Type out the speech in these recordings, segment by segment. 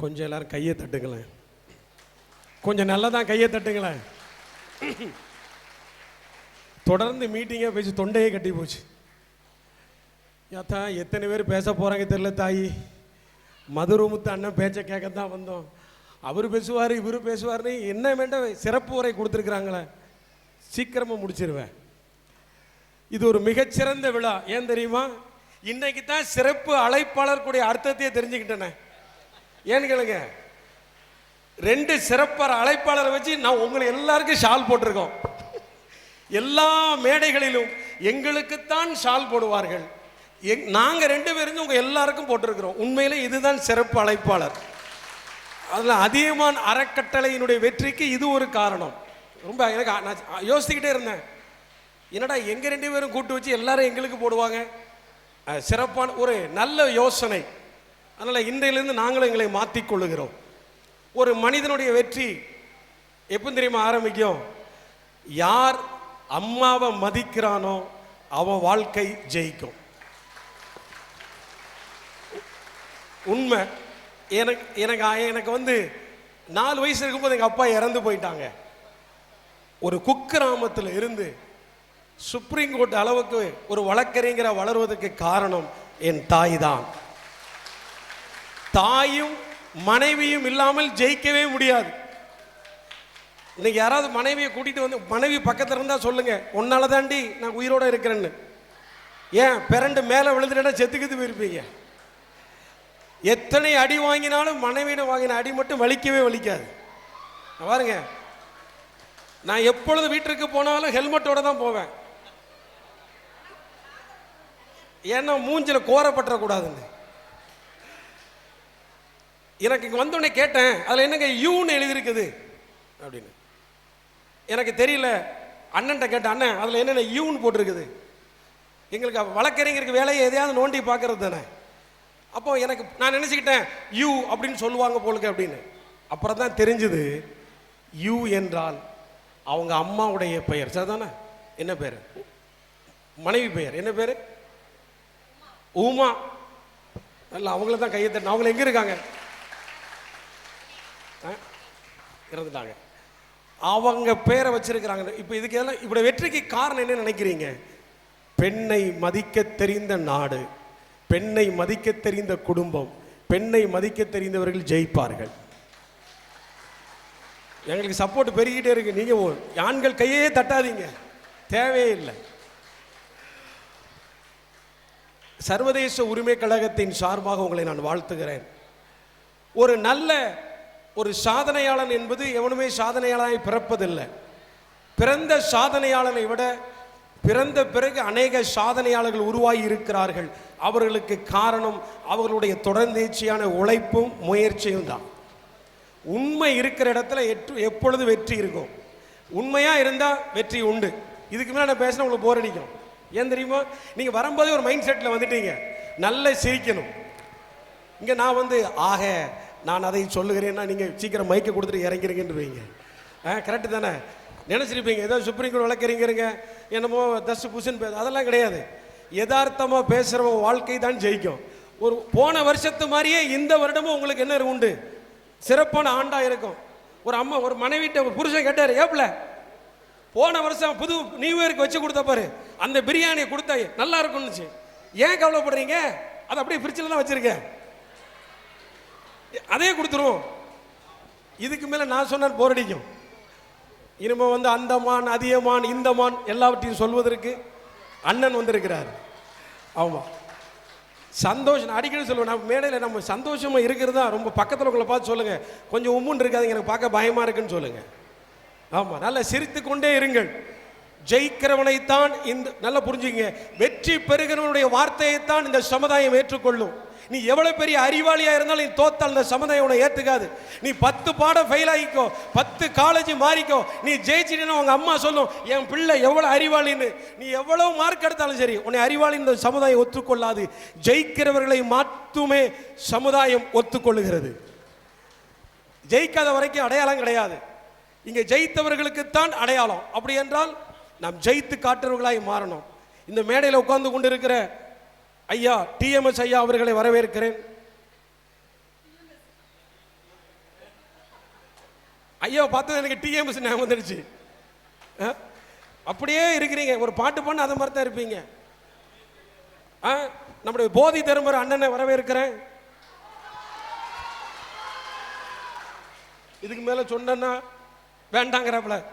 கொஞ்சம் எல்லாரும் கையை தட்டுங்களேன். கொஞ்சம் நல்லா தான் கையை தட்டுங்களேன். தொடர்ந்து மீட்டிங்காக பேசி தொண்டையே கட்டி போச்சு. யாத்தா எத்தனை பேர் பேச போகிறாங்க தெரில தாயி. மதுரமுத்து அண்ணன் பேச்சை கேட்க தான் வந்தோம். அவர் பேசுவார் இவர் பேசுவார்னு என்ன வேண்டாம் சிறப்பு உரை கொடுத்துருக்குறாங்களே. சீக்கிரமாக முடிச்சிருவேன். இது ஒரு மிகச்சிறந்த விழா. ஏன் தெரியுமா? இன்னைக்கு தான் சிறப்பு அழைப்பாளர் கூடிய அர்த்தத்தையே தெரிஞ்சுக்கிட்டேனே. ஏன்னு கேளுங்க. ரெண்டு சிறப்பர் அழைப்பாளரை வச்சு நான் உங்களை எல்லாருக்கும் ஷால் போட்டிருக்கோம். எல்லா மேடைகளிலும் எங்களுக்குத்தான் ஷால் போடுவார்கள். எங் நாங்கள் ரெண்டு பேரும் உங்க எல்லாருக்கும் போட்டிருக்கிறோம். உண்மையிலே இதுதான் சிறப்பு அழைப்பாளர். அதில் அதிகமான அறக்கட்டளையினுடைய வெற்றிக்கு இது ஒரு காரணம். ரொம்ப எனக்கு நான் யோசிச்சுக்கிட்டே இருந்தேன். என்னடா எங்கள் ரெண்டு பேரும் கூட்டு வச்சு எல்லாரும் எங்களுக்கு போடுவாங்க? சிறப்பான ஒரு நல்ல யோசனை. அதனால இன்றையிலிருந்து நாங்களும் எங்களை மாற்றிக்கொள்ளுகிறோம். ஒரு மனிதனுடைய வெற்றி எப்போ தெரியுமா ஆரம்பிக்கும்? யார் அம்மாவை மதிக்கிறானோ அவன் வாழ்க்கை ஜெயிக்கும். உண்மை. எனக்கு எனக்கு எனக்கு வந்து நாலு வயசு இருக்கும்போது எங்கள் அப்பா இறந்து போயிட்டாங்க. ஒரு குக்கிராமத்தில் இருந்து சுப்ரீம் கோர்ட் அளவுக்கு ஒரு வழக்கறிஞரா வளருவதற்கு காரணம் என் தாய் தான். தாயும் மனைவியும் இல்லாமல் ஜெயிக்கவே முடியாது. இன்னைக்கு யாராவது மனைவியை கூட்டிட்டு வந்து மனைவி பக்கத்துல இருந்தா சொல்லுங்க உன்னால தாண்டி நான் உயிரோட இருக்கிறேன்னு. ஏன் பிறண்டு மேலே விழுந்துட்டா செத்துக்கிட்டு போயிருப்பீங்க. எத்தனை அடி வாங்கினாலும் மனைவியிட வாங்கின அடி மட்டும் வலிக்கவே வலிக்காது. பாருங்க. நான் எப்பொழுது வீட்டிற்கு போனாலும் ஹெல்மெட்டோட தான் போவேன். ஏன்னா மூஞ்சில கோரப்பட்டுறக்கூடாதுன்னு எனக்கு இங்கே வந்தோடனே கேட்டேன் அதில் என்னங்க யூன்னு எழுதியிருக்குது? அப்படின்னு. எனக்கு தெரியல அண்ணன்ட்ட கேட்டேன் அண்ணன் அதில் என்னென்ன யூன்னு போட்டிருக்குது? எங்களுக்கு வழக்கறிஞருக்கு வேலையை எதையாவது நோண்டி பார்க்கறது தானே. அப்போ எனக்கு நான் நினச்சிக்கிட்டேன் யூ அப்படின்னு சொல்லுவாங்க போலுக்கு அப்படின்னு. அப்புறம் தான் தெரிஞ்சுது யூ என்றால் அவங்க அம்மாவுடைய பெயர். சரிதானே? என்ன பேர்? மனைவி பெயர். என்ன பேர்? உமா. நல்லா அவங்கள தான் கையை தட்டின அவங்கள எங்கே இருக்காங்க ஆ? இறந்துட்டாங்க அவங்க பேரை வச்சிருக்கிறாங்க. இப்போ இதுக்கு எல்லாம் இப்படி வெற்றிக்கு காரணம் என்ன நினைக்கிறீங்க? பெண்ணை மதிக்க தெரிந்த நாடு பெண்ணை மதிக்க தெரிந்த குடும்பம் பெண்ணை மதிக்க தெரிந்தவர்கள் ஜெயிப்பார்கள். எங்களுக்கு சப்போர்ட் பெருகிட்டே இருக்கு. நீங்க ஓ- ஆண்கள் கையே தட்டாதீங்க. தேவையே இல்லை. சர்வதேச உரிமை கழகத்தின் சார்பாக உங்களை நான் வாழ்த்துகிறேன். ஒரு நல்ல ஒரு சாதனையாளன் என்பது எவனுமே சாதனையாளனாய் பிறப்பதில்லை. பிறந்த சாதனையாளனை விட பிறந்த பிறகு அநேக சாதனையாளர்கள் உருவாகி இருக்கிறார்கள். அவர்களுக்கு காரணம் அவர்களுடைய தொடர்ந்தேர்ச்சியான உழைப்பும் முயற்சியும் தான். உண்மை இருக்கிற இடத்துல எட்டு எப்பொழுது வெற்றி இருக்கும் உண்மையாக இருந்தால் வெற்றி உண்டு. இதுக்கு மேலே நான் பேசினா உங்களுக்கு போர் அடிக்கும். ஏன் தெரியுமா? நீங்கள் வரும்போதே ஒரு மைண்ட் செட்டில் வந்துட்டீங்க. நல்ல சிரிக்கணும். இங்கே நான் வந்து ஆக நான் அதை சொல்லுகிறேன்னா நீங்கள் சீக்கிரம் மைக்கை கொடுத்துட்டு இறங்கிறீங்கன்னு வைங்க. ஆ கரெக்டு தானே? நினச்சிருப்பீங்க ஏதோ சுப்ரீம் கோர்ட் வழக்கறிஞருங்க என்னமோ தஸ் புஷன் பேச அதெல்லாம் கிடையாது. யதார்த்தமாக பேசுகிறவன் வாழ்க்கை தான் ஜெயிக்கும். ஒரு போன வருஷத்து மாதிரியே இந்த வருடமும் உங்களுக்கு என்ன உண்டு? சிறப்பான ஆண்டாக இருக்கும். ஒரு அம்மா ஒரு மனைவிட்ட ஒரு புருஷன் கேட்டார் ஏப்பில் போன வருஷம் புது நியூ இயருக்கு வச்சு கொடுத்த பாரு அந்த பிரியாணியை கொடுத்தா நல்லா இருக்கும்னுச்சு. ஏன் கவலைப்படுறீங்க? அதை அப்படியே ஃப்ரிட்ஜில் தான் வச்சுருக்கேன். அதே கொடுத்துருவோம். இதுக்கு மேலே நான் சொன்னால் போர் அடிக்கும். இனிமே வந்து அந்தமான் அதியமான் இந்தமான் எல்லாவற்றையும் சொல்வதற்கு அண்ணன் வந்திருக்கிறார். ஆமாம் சந்தோஷம் நான் அடிக்கடி சொல்லுவேன் நம்ம மேடையில் நம்ம சந்தோஷமாக இருக்கிறது தான் ரொம்ப பக்கத்தில் உங்களை பார்த்து சொல்லுங்கள் கொஞ்சம் உம்முன்னு இருக்காதுங்க எனக்கு பார்க்க பயமாக இருக்குன்னு சொல்லுங்கள் ஆமாம் நல்லா சிரித்து கொண்டே இருங்கள். ஜெயிக்கிறவனைத்தான் இந்த நல்லா புரிஞ்சுங்க. வெற்றி பெறுகிறவனுடைய வார்த்தையைத்தான் இந்த சமுதாயம் ஏற்றுக்கொள்ளும். நீ எவ்வளவு பெரிய அறிவாளியா இருந்தாலும் நீ தோத்தால் இந்த சமுதாயம் உன்னை ஏத்துக்காது. நீ பத்து பாடம் ஃபெயில் ஆகிக்கோ பத்து காலேஜ் மாறிக்கோ நீ ஜெயிச்சிட்டேன்னு உங்க அம்மா சொல்லும் என் பிள்ளை எவ்வளவு அறிவாளின்னு. நீ எவ்வளவு மார்க் எடுத்தாலும் சரி உன்னை அறிவாளி இந்த சமுதாயம் ஒத்துக்கொள்ளாது. ஜெயிக்கிறவர்களை மட்டுமே சமுதாயம் ஒத்துக்கொள்ளுகிறது. ஜெயிக்காத வரைக்கும் அடையாளம் கிடையாது. இங்கே ஜெயித்தவர்களுக்குத்தான் அடையாளம். அப்படி என்றால் நாம் ஜெயித்து காட்டுறவர்களாய் மாறணும். இந்த மேடையில் உட்கார்ந்து கொண்டிருக்கிற ஐயா டிஎம்எஸ் ஐயா அவர்களை வரவேற்கிறேன். ஐயா பார்த்தது எனக்கு டிஎம்எஸ் ஞாபகம் வந்துடுச்சு. ஆ? அப்படியே இருக்கிறீங்க. ஒரு பாட்டு பண்ண அதை மாதிரி தான் இருப்பீங்க. ஆ? நம்முடைய போதி தருமர் அண்ணனை வரவேற்கிறேன். இதுக்கு மேல சொன்னா வேண்டாங்கிறப்பல.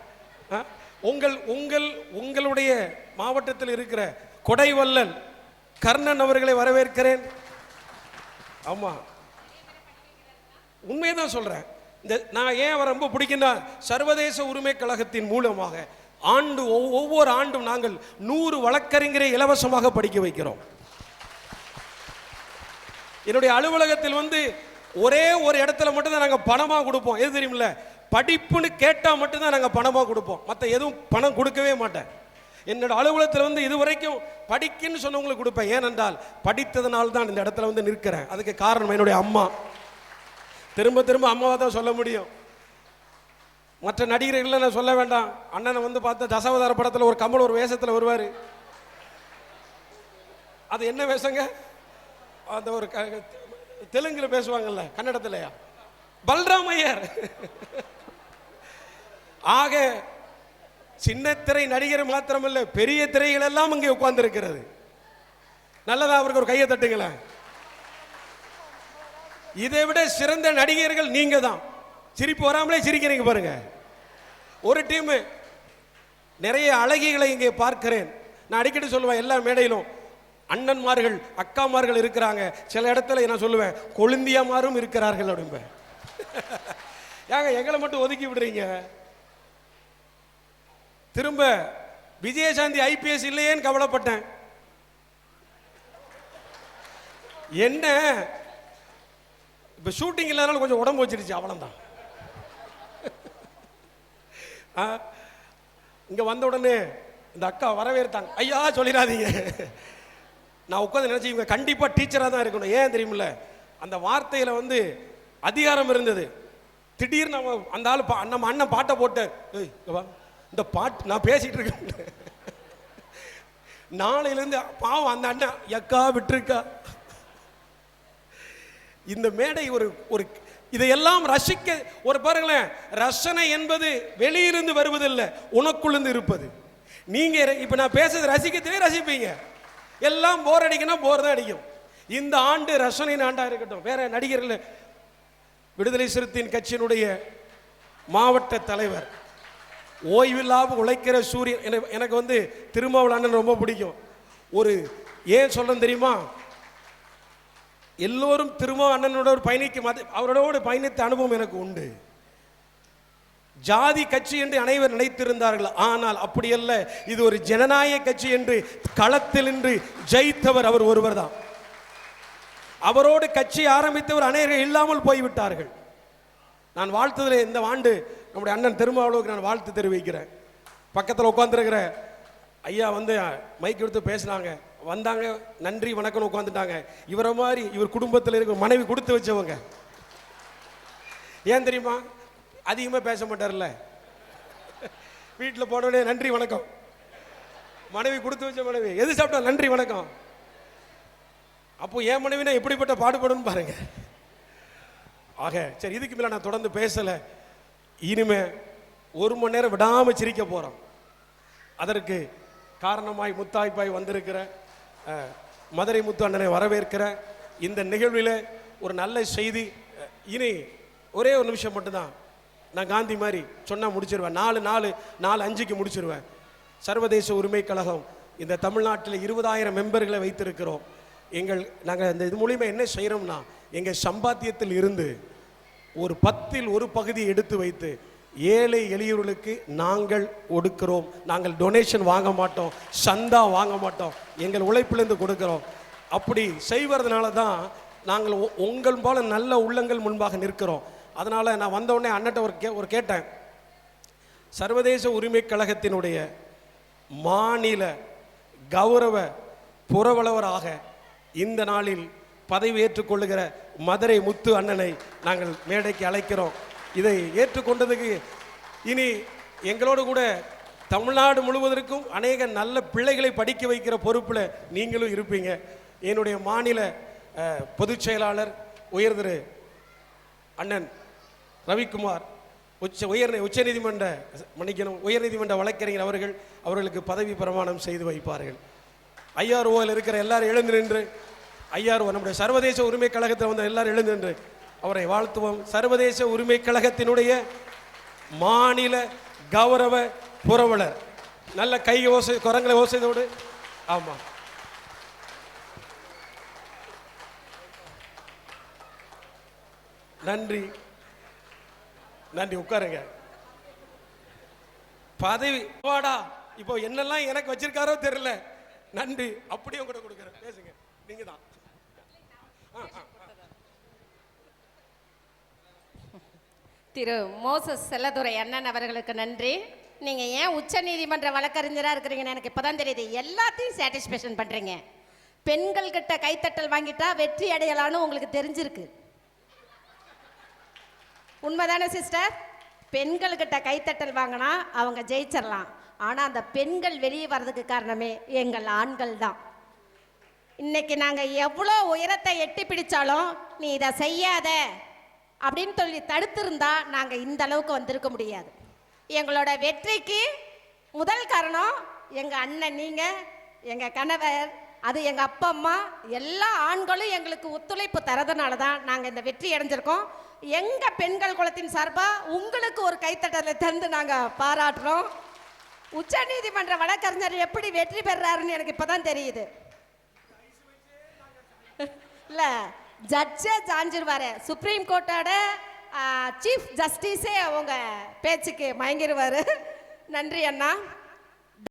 ஆ? உங்கள் உங்கள் உங்களுடைய மாவட்டத்தில் இருக்கிற கொடைவல்லன் கர்ணன் அவர்களை வரவேற்கிறேன். ஆமா. உண்மையை தான் சொல்றேன். இந்த நான் ஏன் அவரை ரொம்ப பிடிக்குன்னா சர்வதேச உரிமை கழகத்தின் மூலமாக ஆண்டு ஒவ்வொரு ஆண்டும் நாங்கள் நூறு வழக்கறிஞரை இலவசமாக படிக்க வைக்கிறோம். என்னுடைய அலுவலகத்தில் வந்து ஒரே ஒரு இடத்துல மட்டும்தான் நாங்கள் பணமாக கொடுப்போம். எது தெரியுமில்ல? படிப்புன்னு கேட்டால் மட்டும்தான் நாங்கள் பணமாக கொடுப்போம். மற்ற எதுவும் பணம் கொடுக்கவே மாட்டேன். என்னோட அலுவலகத்தில் வந்து இது வரைக்கும் படிக்குன்னு சொன்னவங்களுக்கு கொடுப்பேன். ஏனென்றால் படித்ததுனால தான் இந்த இடத்துல வந்து நிற்கிறேன். அதுக்கு காரணம் என்னுடைய அம்மா. திரும்ப திரும்ப அம்மாவை தான் சொல்ல முடியும். மற்ற நடிகர்களை நான் சொல்ல வேண்டாம். அண்ணனை வந்து பார்த்தா தசாவதார படத்தில் ஒரு கமல் ஒரு வேஷத்தில் வருவார். அது என்ன வேஷங்க? அந்த ஒரு க- பேசுவாங்கல்ல கன்னடத்திலையா? பல்ராம் ஐயர். ஆக சின்ன திரை நடிகர் மாத்திரமல்ல பெரிய திரைகள் எல்லாம் இங்கே உட்கார்ந்து இருக்கிறது நல்லதா அவருக்கு ஒரு கையை தட்டுங்களேன். இதை விட சிறந்த நடிகர்கள் நீங்க தான். சிரிப்பு வராமலே சிரிக்கிறீங்க பாருங்க. ஒரு டீம் நிறைய அழகிகளை இங்கே பார்க்கிறேன். நான் அடிக்கடி சொல்லுவேன் எல்லா மேடையிலும் அண்ணன்மார்கள் அக்காமார்கள் இருக்கிறாங்க. சில இடத்துல நான் சொல்லுவேன் கொழுந்தியாமாரும் இருக்கிறார்கள் அப்படிம்பேன். ஏங்க எங்களை மட்டும் ஒதுக்கி விடுறீங்க? திரும்ப விஜயசாந்தி ஐபிஎஸ் இல்லையேன்னு கவலைப்பட்டேன். என்ன? இப்போ ஷூட்டிங் இல்லாதனால கொஞ்சம் உடம்பு வச்சிருச்சு அவ்வளோதான் ஆ, வந்த உடனே இந்த அக்கா வரவேற்றாங்க. ஐயா சொல்லிடாதீங்க. நான் உட்காந்து நினச்சி இவங்க கண்டிப்பாக டீச்சராக தான் இருக்கணும். ஏன் தெரியுமில்ல? அந்த வார்த்தையில் வந்து அதிகாரம் இருந்தது. திடீர்னு அந்த ஆள் பா- நம்ம அண்ணன் பாட்டை போட்டு "ஏய், இந்த பாட்டு நான் பேசிட்டு இருக்கேன். நாளையிலேருந்து பாவம் அந்த அண்ணன் எக்கா விட்டுருக்கா? இந்த மேடை ஒரு ஒரு இதையெல்லாம் ரசிக்க ஒரு பாருங்களேன் ரசனை என்பது வெளியிலிருந்து வருவதில்லை உனக்குள்ளிருந்து இருப்பது. நீங்க இப்ப நான் பேசுறது ரசிக்கத்திலே ரசிப்பீங்க. எல்லாம் போர் அடிக்கணும் போர் தான் அடிக்கும். இந்த ஆண்டு ரசனையின் ஆண்டா இருக்கட்டும். வேற நடிகர்கள் விடுதலை சிறுத்தையின் கட்சியினுடைய மாவட்ட தலைவர் ஓய்வில்லாமல் உழைக்கிற சூரியன். எனக்கு எனக்கு வந்து திருமாவளவன் அண்ணன் ரொம்ப பிடிக்கும். ஒரு ஏன் சொல்றேன் தெரியுமா? எல்லோரும் திரும்ப அண்ணனோட ஒரு பயணிக்கும் அது அவரோட பயணித்த அனுபவம் எனக்கு உண்டு. ஜாதி கட்சி என்று அனைவர் நினைத்திருந்தார்கள். ஆனால் அப்படியல்ல இது ஒரு ஜனநாயக கட்சி என்று களத்தில் நின்று ஜெயித்தவர் அவர் ஒருவர் தான். அவரோடு கட்சி ஆரம்பித்தவர் அநேகர் இல்லாமல் போய்விட்டார்கள். நான் வாழ்த்ததில் இந்த ஆண்டு நம்முடைய அண்ணன் திருமாவளவுக்கு நான் வாழ்த்து தெரிவிக்கிறேன். பக்கத்தில் உட்காந்துருக்கிற ஐயா வந்து மைக் எடுத்து பேசினாங்க. வந்தாங்க நன்றி வணக்கம்னு உட்காந்துட்டாங்க இவரை மாதிரி இவர் குடும்பத்தில் இருக்கிற மனைவி கொடுத்து வச்சவங்க. ஏன் தெரியுமா? அதிகமாக பேச மாட்டார்ல. வீட்டில் போனோடனே நன்றி வணக்கம். மனைவி கொடுத்து வச்ச மனைவி. எது சாப்பிட்டா நன்றி வணக்கம்? அப்போ என் மனைவினா எப்படிப்பட்ட பாடுபடும் பாருங்க. ஆக சரி இதுக்கு மேலே நான் தொடர்ந்து பேசலை. இனிமே ஒரு மணி நேரம் விடாமல் சிரிக்க போகிறோம் அதற்கு காரணமாய் முத்தாய்ப்பாய் வந்திருக்கிற மதுரை முத்து அண்ணனை வரவேற்கிற இந்த நிகழ்வில் ஒரு நல்ல செய்தி இனி ஒரே ஒரு நிமிஷம் மட்டும்தான். நான் காந்தி மாதிரி சொன்னா முடிச்சிருவேன். நாலு நாலு நாலு அஞ்சுக்கு முடிச்சிருவேன். சர்வதேச உரிமை கழகம் இந்த தமிழ்நாட்டில் இருபதாயிரம் மெம்பர்களை வைத்திருக்கிறோம். எங்கள் நாங்கள் இந்த இது மூலிமா என்ன செய்கிறோம்னா எங்கள் சம்பாத்தியத்தில் இருந்து ஒரு பத்தில் ஒரு பகுதியை எடுத்து வைத்து ஏழை எளியவர்களுக்கு நாங்கள் ஒடுக்கிறோம் நாங்கள் டொனேஷன் வாங்க மாட்டோம் சந்தா வாங்க மாட்டோம் எங்கள் உழைப்பிலிருந்து கொடுக்கிறோம். அப்படி செய்வதனால தான் நாங்கள் உங்கள் போல நல்ல உள்ளங்கள் முன்பாக நிற்கிறோம். அதனால் நான் வந்தவுடனே அண்ணட்ட ஒரு கே ஒரு கேட்டேன். சர்வதேச உரிமை கழகத்தினுடைய மாநில கௌரவ புறவலவராக இந்த நாளில் பதவி ஏற்றுக்கொள்ளுகிற மதுரை முத்து அண்ணனை நாங்கள் மேடைக்கு அழைக்கிறோம். இதை ஏற்றுக்கொண்டதுக்கு இனி எங்களோடு கூட தமிழ்நாடு முழுவதற்கும் அநேக நல்ல பிள்ளைகளை படிக்க வைக்கிற பொறுப்பில் நீங்களும் இருப்பீங்க. என்னுடைய மாநில பொதுச் செயலாளர் உயர்திரு அண்ணன் ரவிக்குமார் உச்ச உயர் உச்சநீதிமன்ற மன்னிக்கணும் உயர்நீதிமன்ற வழக்கறிஞர் அவர்கள் அவர்களுக்கு பதவி பிரமாணம் செய்து வைப்பார்கள். ஐஆர்ஓவில் இருக்கிற எல்லாரும் எழுந்து நின்று ஐஆர்ஓ நம்முடைய சர்வதேச உரிமை கழகத்தில் வந்த எல்லாரும் எழுந்து அவரை வாழ்த்துவோம். சர்வதேச உரிமை கழகத்தினுடைய மாநில கௌரவ புரவலர். நல்ல கை ஓசை குரங்களை ஓசைதோடு ஆமாம் நன்றி. நன்றி உட்காருங்க. பதவி வாடா. இப்போ என்னெல்லாம் எனக்கு வச்சிருக்காரோ தெரியல. நன்றி. அப்படியே கூட கொடுக்குறேன். பேசுங்க. நீங்க தான் திரு மோசஸ் செல்லதுரை அண்ணன் அவர்களுக்கு நன்றி. நீங்க ஏன் உச்ச நீதிமன்ற வழக்கறிஞராக இருக்கிறீங்கன்னு எனக்கு இப்போதான் தெரியுது. எல்லாத்தையும் சாட்டிஸ்ஃபேக்ஷன் பண்றீங்க. பெண்கள் கிட்ட கைத்தட்டல் வாங்கிட்டா வெற்றி அடையலாம்னு உங்களுக்கு தெரிஞ்சிருக்கு. உண்மைதானே சிஸ்டர் பெண்கள் கிட்ட கைத்தட்டல் வாங்கினா அவங்க ஜெயிச்சிடலாம் ஆனால் அந்த பெண்கள் வெளியே வர்றதுக்கு காரணமே எங்கள் ஆண்கள் தான். இன்னைக்கு நாங்கள் எவ்வளோ உயரத்தை எட்டி பிடிச்சாலும் நீ இதை செய்யாத அப்படின்னு சொல்லி தடுத்திருந்தா நாங்கள் இந்த அளவுக்கு வந்திருக்க முடியாது. எங்களோட வெற்றிக்கு முதல் காரணம் எங்கள் அண்ணன் நீங்கள் எங்கள் கணவர் அது எங்கள் அப்பா அம்மா எல்லா ஆண்களும் எங்களுக்கு ஒத்துழைப்பு தரதுனால தான் நாங்கள் இந்த வெற்றி அடைஞ்சிருக்கோம். எங்கள் பெண்கள் குலத்தின் சார்பாக உங்களுக்கு ஒரு கைத்தட்டலை தந்து நாங்கள் பாராட்டுறோம். உச்சநீதிமன்ற வழக்கறிஞர் எப்படி வெற்றி பெறாருன்னு எனக்கு இப்போ தான் தெரியுது. இல்ல ஜட்ஜே சாஞ்சிருவாரு. சுப்ரீம் கோர்ட்டோட சீஃப் ஜஸ்டிஸே அவங்க பேச்சுக்கு மயங்கிருவாரு. நன்றி அண்ணா.